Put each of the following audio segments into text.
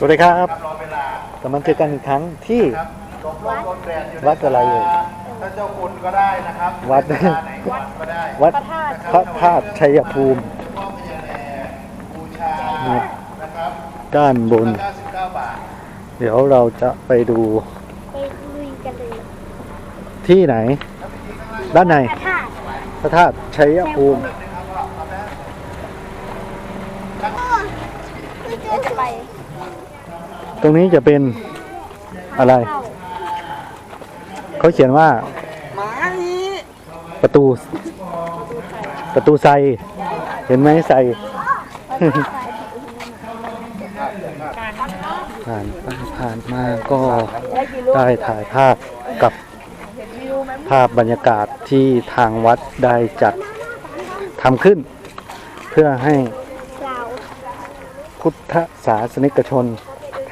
สวัสดีครับกำลังเจอกันอีกครั้งที่วัดอะไรเอ่ยท่านเจ้าคุณก็ได้นะครับวัดไหนวัดก็ได้วัดพระธาตุชัยภูมิพ่อพญาแลบูชานี่นะครับด้านบน 99บาทเดี๋ยวเราจะไปดูไปลุยกันเลยที่ไหน ด้านในพระธาตุพระธาตุชัยภูมิ เราจะไป ตรงนี้จะเป็นอะไร เขาเขียนว่าประตูประตูไซเห็นไหมไซผ่านไปผ่านมาก็ได้ถ่ายภาพกับภาพบรรยากาศที่ทางวัดได้จัดทำขึ้น เพื่อให้พุทธศาสนิกชน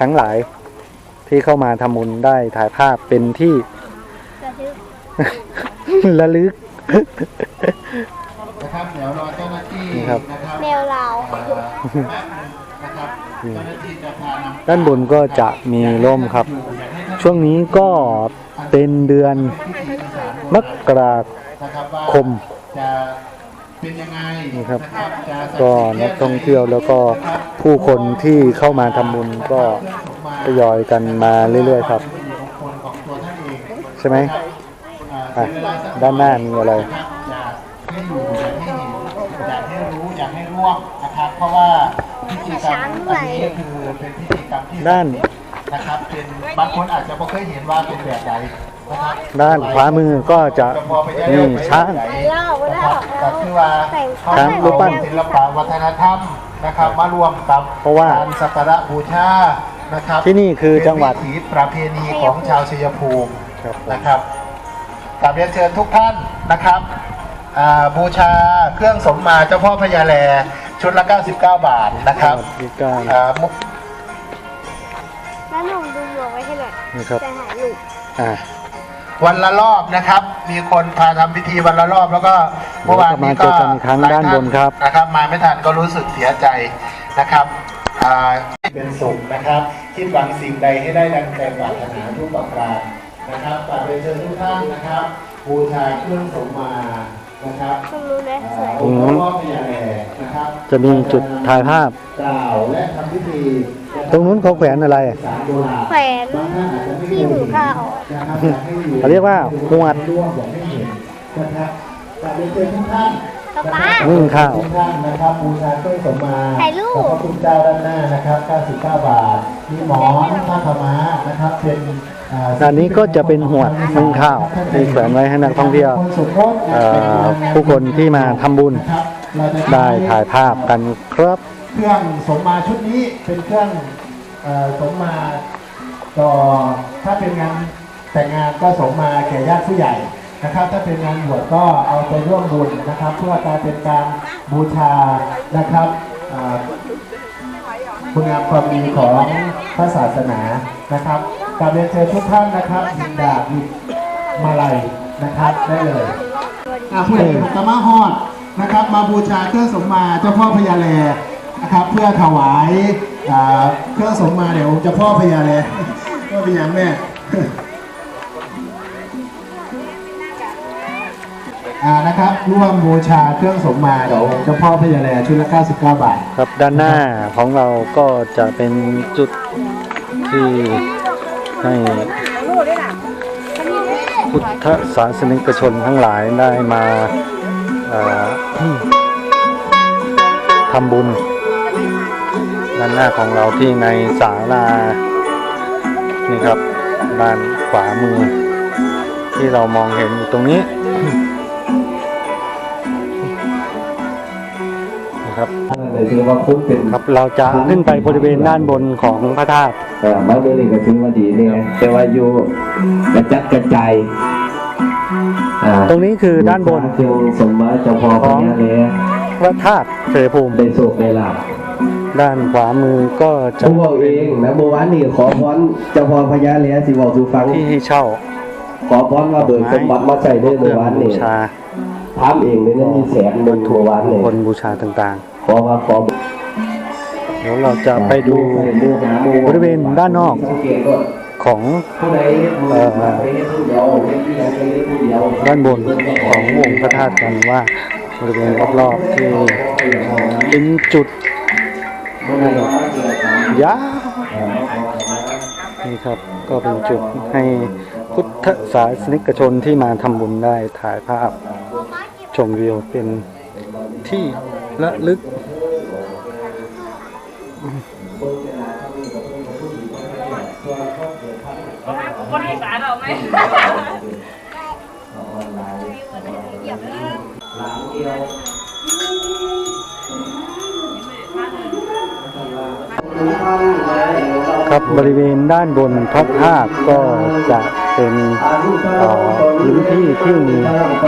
ทั้งหลายที่เข้ามาทำบุญได้ถ่ายภาพเป็นที่จะทึกระลึกนะครับเดี๋ยวรอเจ้าหน้าที่นี่ครับนะครับแนวเราเอ่อนะครับเจ้าหน้าที่จะพานำด้านบนก็จะมีร่มครับ ช่วงนี้ก็เป็นเดือนมกรานะครับว่าคมจะเป็ นยังไงนี่ครับนะครับจะก็นักท่องเที่ยวแล้วก็ผู้คนที่เข้ามาทำบุญก็ทยอยกันมาเรื่อยๆครับเป็นมงคลของตัวท่านเองใช่ไหมอ่าอะเสียเวลสักด้านหน้ามีอะไรอยากให้อยู่อยากให้เห็นอยากให้รู้อยากให้ร่วมนะครับเพราะว่าพิธีกรรมอันนี้คือเป็นพิธีกรรมที่ด้านนะครับเป็นบางคนอาจจะไม่เคยเห็นว่าเป็นแบบใดนะครับ ด้านขวามือก็จะมีช้างเล่าไม่ได้นะครับออกก็คือว่าช้างรูปปั้นศิลปะวัฒนธรรมนะครับมารวมกับเพราะว่าการสักการะบูชานะครับที่นี่คือจังหวัดเป็นวิถีประเพณีของชาวชัยภูมิครับผมนะครับกราบเรียนเชิญทุกท่านนะครับอ่าบูชาเครื่องสมมาเจ้าพ่อพญาแลชุดละ 99 บาทนะครับมีการอ่ามุกแล้วหนุ่มดูหมวกไว้ให้หน่อยนะครับจะหายหลุดอ่า วันละรอบนะครับ มีคนพาทำพิธีวันละรอบแล้วก็เมื่อวานนี้เดี๋ยวกลับมาเจอกันอีกครั้งหลยด้านบนครับนะครับ มาไม่ทันก็รู้สึกเสียใจนะครับอ่าเป็นสุขนะครับ คิดหวังสิ่งใดให้ได้ดังใจปรารถนาทุกประการนะครับกราบเรียนเชิญทุกท่านนะครับบูชาเครื่องสมมานะครับคุณรู้ไหมสวยองค์หลวงพ่อพญาแลนะครับจะมีจุดถ่ายภาพกล่าวและทำพิธี ตรงนู้นเขาแขวนอะไรสารโบราณแขวนที่หูข้าวนะครับอยากให้อยู่เขาเรียกว่าหวดร่วมอยากให้เห็นนะครับกราบเรียนเชิญทุกท่านป๊าป๊านึ่งข้าวทุกท่านนะครับบูชาเครื่องสมมาถ่ายรูปขอบพระคุณเจ้าด้านหน้านะครับ99บาทมีหมอนผ้าขาวม้านะครับเป็นอ่าด้านนี้ก็จะเป็นหวดนึ่งข้าวที่แขวนไว้ให้นักท่องเที่ยวคนสุขภเอ่อผู้คนที่มาทำบุญนะครับเราจะได้ถ่ายภาพกันครับ เครื่องสมมาชุดนี้เป็นเครื่องเอ่อสมมาต่อถ้าเป็นงานแต่งงานก็สมมาแก่ญาติผู้ใหญ่นะครับ ถ้าเป็นงานบวชก็เอาไปร่วมบุญนะครับ เพื่อการเป็นการบูชานะครับอ่าคุณงามความดีของพระศาสนานะครับกราบเรียนเชิญทุกท่านนะครับหยิบดาบหยิบมาลัยนะครับได้เลยอ่าผู้ใหญ่ของตะมาฮอดนะครับ มาบูชาเครื่องสมมาเจ้าพ่อพญาแล นะครับเพื่อถวายเครื่องสมมาเดี๋ยวจ้าพ่อพญาแลก็เป็นอย่าแม่นะครับร่วมบูชาเครื่องสมมาเดี๋ยวเจ้าพ่อพญาแลชุดละ 99 บาท ครับด้านหน้าของเราก็จะเป็นจุดที่ให้พุทธศาสนิกชนทั้งหลายได้มาทำบุญ ด้านหน้าของเราที่ในศาลานี่ครับด้านขวามือ ที่เรามองเห็นอยู่ตรงนี้นะครับเลยถือว่าคุ้มเป็นครับเราจะขึ้นไปบริเวณด้านบนของพระธาตุเอ่อไม้เบอร์นี่ก็ถือว่าดีเนี่ยแต่ว่าอยู่กระจัดกระจายอ่าตรงนี้คือด้านบนเครื่องสมมาเจ้าพ่อพญาเลยพระธาตุเสยภูมิได้โชคได้ลาภ ด้านขวามือก็จะผู้บอกเองนะเมื่อวานนี่ขอพรเจ้าพ่อพญาเลยสิบอกสู่ฟัง ที่ให้เช่าขอพรว่าเบิกสมบัติมาใส่ได้เคเมื่รื่อองวานบูนี่ชาถามเองเลยนะมีแสนหนึ่งเมื่อวานนี่คนบูชาต่างขอว่าขอๆเดี๋ยวเราจะไปดูบริเวณด้านนอกของเอ่อด้านบนขององค์พระธาตุกันว่าบริเวณรอบๆที่เป็นจุด ยาวนี่ครับก็เป็นจุดให้พุทธศาสนิกชนที่มาทำบุญได้ถ่ายภาพชมวิวเป็นที่ระลึก ครับบริเวณด้านบนพระธาตุก็จะเป็นอ่อพื้นที่ที่มีบ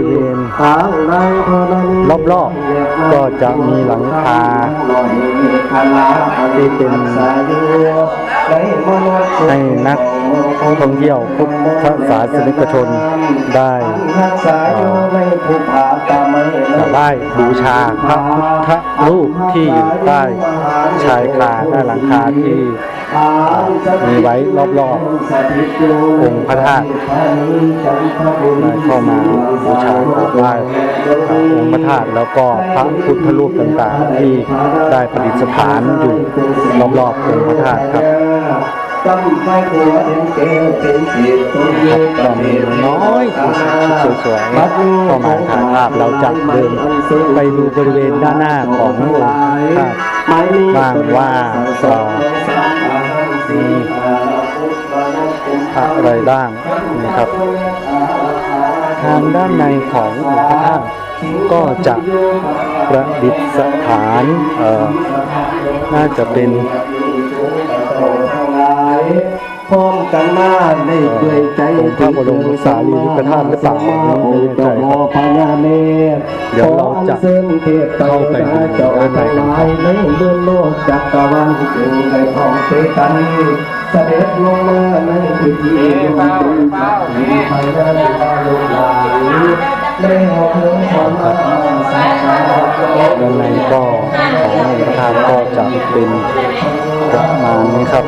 ริเวณรอบๆ ก็จะมีหลังคาที่เป็นให้นักท่องเที่ยวพุทธศาสนิกชนได้เออ ไหว้บูชาพระพุทธรูปที่อยู่ใต้ชายคาใต้หลังคาที่มีไว้รอบๆองค์พระธาตุได้เข้ามาบูชากราบไหว้องค์พระธาตุแล้วก็พระพุทธรูปต่างๆ ที่ได้ประดิษฐานอยู่รอบๆองค์พระธาตุครับ ตั้งไฟหัวเด่นเกลเป็นเกียรติต้นครับก็มีน้อยชุดสวยๆเข้ามาถ่ายภาพเราจะเดินไปดูบริเวณด้านหน้าขององค์พระธาตุบ้างว่าเอ่อมีอะไรบ้างนะครับ ทางด้านในของพระธาตุก็จะประดิษฐานน่าจะเป็น พร้อมกันมาได้ด้วยใจองค์พระบรมสารีริกธาตุหรือเปล่าไม่แน่ใจครับพญาเนตรเดี๋ยวเราจะเข้าไปดูเจ้าด้านในทั้งกันหครัลาบยในเรื่องโลกจักรวาลจึงได้พร้อมเสกันเสด็จลงมาในพิธีดวงดวงจักรมีไฟได้บาลุหลายได้านในก็ขององค์พระธาตุก็จะเป็นประมาณนี้ครับ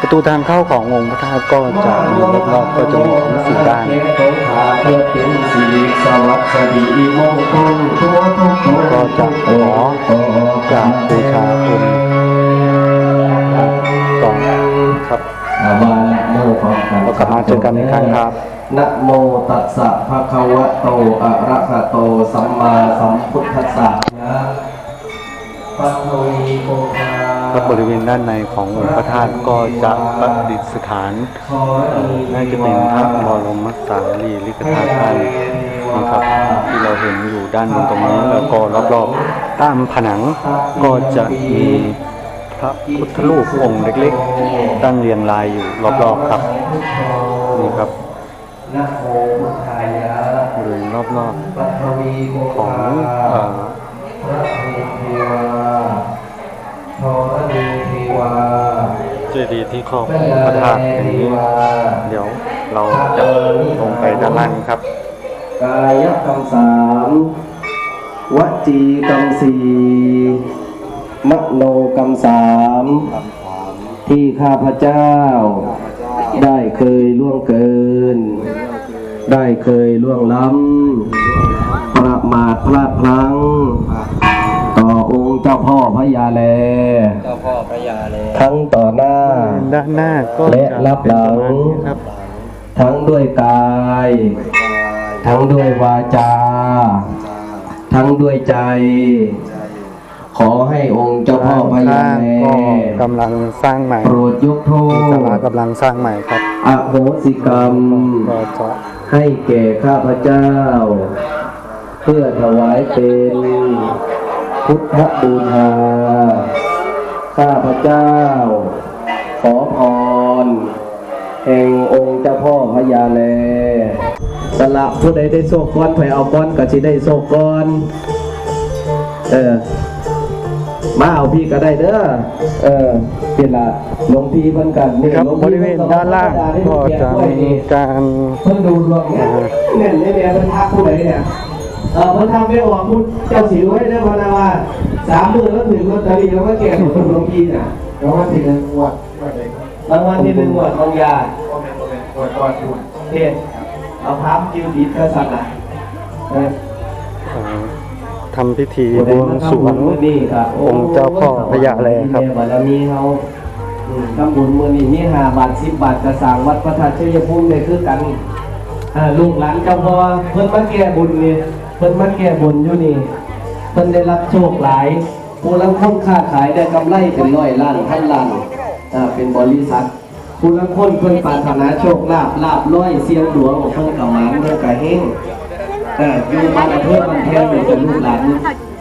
ประตูทางเข้าขององค์พระธาตุก็จะมีรอบๆก็จะมีทั้งสี่ด้านเพื่อเป็นสิริสวัสดีมงคลทั่วทุกคนก็จะขอกราบบูชาองค์ก่อครับมาพบกันเรากลับมาเจอกันอีกครั้งครับ นะโมตัสสะภะคะวะโต อะระหะโต สัมมาสัมพุทธัสสะนะปัทวีโกภาครับริเวณด้านในขององค์พระธาตุก็จะประดิษฐานน่าจะเป็นพระบรมสารีริกธาตุท่านนะครับที่เราเห็นอยู่ด้านบนตรงนี้แล้วก็รอบๆตามผนังก็จะมีพระพุทธรูปองค์เล็กๆ ตั้งเรียงรายอยู่รอบๆครับนี่ครับ นะโมพุทธายะบริเวณรอบปัทวีโกๆของภาเอ่อพระเทวาธรณีเทวาเจดีย์ที่ครอบองค์พระธาตุแห่งนี้ เดี๋ยวเราจะลงไปด้านล่างครับ กายกรรมสามวจีกรรมสี่มโนกรรมสามที่ข้าพเจ้า ได้เคยล่วงเกิน ได้เคยล่วงล้ำ ประมาทพลาดพลั้ง ต่อองค์เจ้าพ่อพระยาแล เจ้าพ่อพระยาเลยทั้งต่อหน้า ด้านหน้าก็และจะรับเป็นหลัประงมาณนี้ครับทั้งด้วยกาย ทั้งด้วยวาจา ทั้งด้วยใจ ขอให้องค์เจ้าพ่อพญาแลก็กำลังสร้างใหม่โปรดยกโทศาลากำลังสร้างใหม่ครับอโหสิกรรม ก็จะให้แก่ข้าพเจ้า เพื่อถวายเป็นพุทธบูชาข้าพเจ้า ขอพรแห่งองค์เจ้าพ่อพญาแลสละผู้ใดได้โชคก้อนไปเอาก้อนก็สิได้โชคก้อน เออ มาเอาพี่ก็ได้เด้อ เออเป็นละหลวงพี่เพิ่นกันนี่ครับหลวงบพี่ริเวณด้านล่างก็จะมีการเพิ่นดูดวงเนี่ยเนี่ยเนี่ยเนี่ยเพิ่นทักผู้ใดเนี่ย เออมันทำไม่ออกคุณเจ้าสิวให้ได้พนาว่าสามหมื่นแล้วถึงลอตเตอรี่แล้วก็แก่คนลงทีน่ะแล้วว่าทีนึงงวดงวดเองรางวัลที่หนึ่งหมวดของยา งวดก่อนถูกเทศเอาพามจิ้วดิบกษัตริย์นะเอออ่า ทำพิธีบวงสรวงอนี้ครับองค์เจ้าพ่อพญาแลครับบารมีเขาอืมทำบุญมือนี้มีหาบาทสิบบาทกระสร้างวัดพระธาตุชัยภูมิเนี่ยคือกันลูกหลานเจ้าพ่อเพิ่นมาแก้บุญนี่เพิ่นมาแก้บุญอยู่นี่เพิ่นได้รับโชคหลายผู้ลังคนค้าขายได้กำไรเป็นร้อยล้านพันล้านอ่าเป็นบริษัทผู้ลังคนเพิ่นปรารถนาโชคลาภลาบร้อยเสียงหลวงเพิ่นกับหมานเพิ่นกับเฮง แต่อยู่บ้านอำเภอบันเทียนนี่เป็นลูกหลาน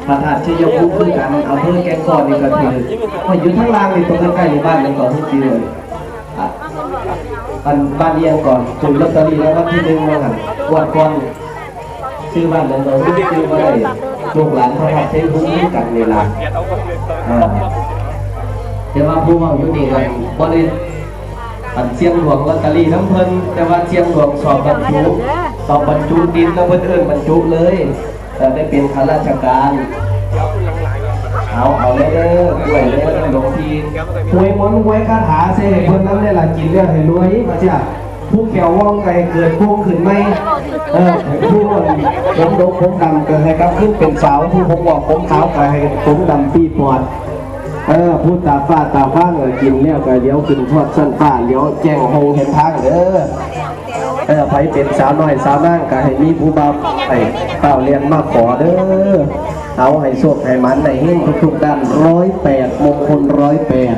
พระธาตุชัยภูมิคือกันอำเภอแกงกอนนี่ก็คือมาอยู่ทั้งล่างนี่ตรงใกล้ๆในบ้านนั่นก่อนทุกทีเลยบ้านบ้านเรียงก่อนถูกลอตเตอรี่แล้ววันที่หนึ่งมาหันงวดก่อนชื่อบ้านนั้นเราไม่ชื่อว่าอะไรลูกหลานพระธาตุชัยภูมิคือกันในี่ล่ะอ่าแต่ว่าผู้เว่าอยู่นี่กันบ่ได้ปันเสียงหลวงลอตเตอรี่น้ำเพลินแต่ว่าเสียงหลวงสอบบรรจุก สอบบรรจุดินแล้วเพิ่นเอิ้นบรรจุเลยแต่ได้เป็นข้าราชการ เอาเอาเลยเด้อกล้วยเลยหลวงพี่หวยมนหวยคาถาเซ่เพิ่อนนั้นได้ละกินแล้วให้รวยมาจ้ะผู้แขวว่องไก่เกิดพุ่งขึ้นไหมเออผู้คนผมดกผมดำก็ให้ครับขึ้นเป็นสาวผู้ผมบอกผมขาวก็ให้ผมดำปีปอดเออพูดตาฟ้าตาฟ้างเออกินแล้วก็เลี้ยวขึ้นทอดสั้นฟ้าเลี้ยวแจ้งโฮงเห็นทางเด้อ ออไผเป็นสาวน้อยสาวนั่งก็ให้มีผู้บ่าวไปเต้าเรียนมาขอเด้อเอาให้โชคให้มันในเฮงทุกๆด้านร้อยแปดมงคลร้อยแปด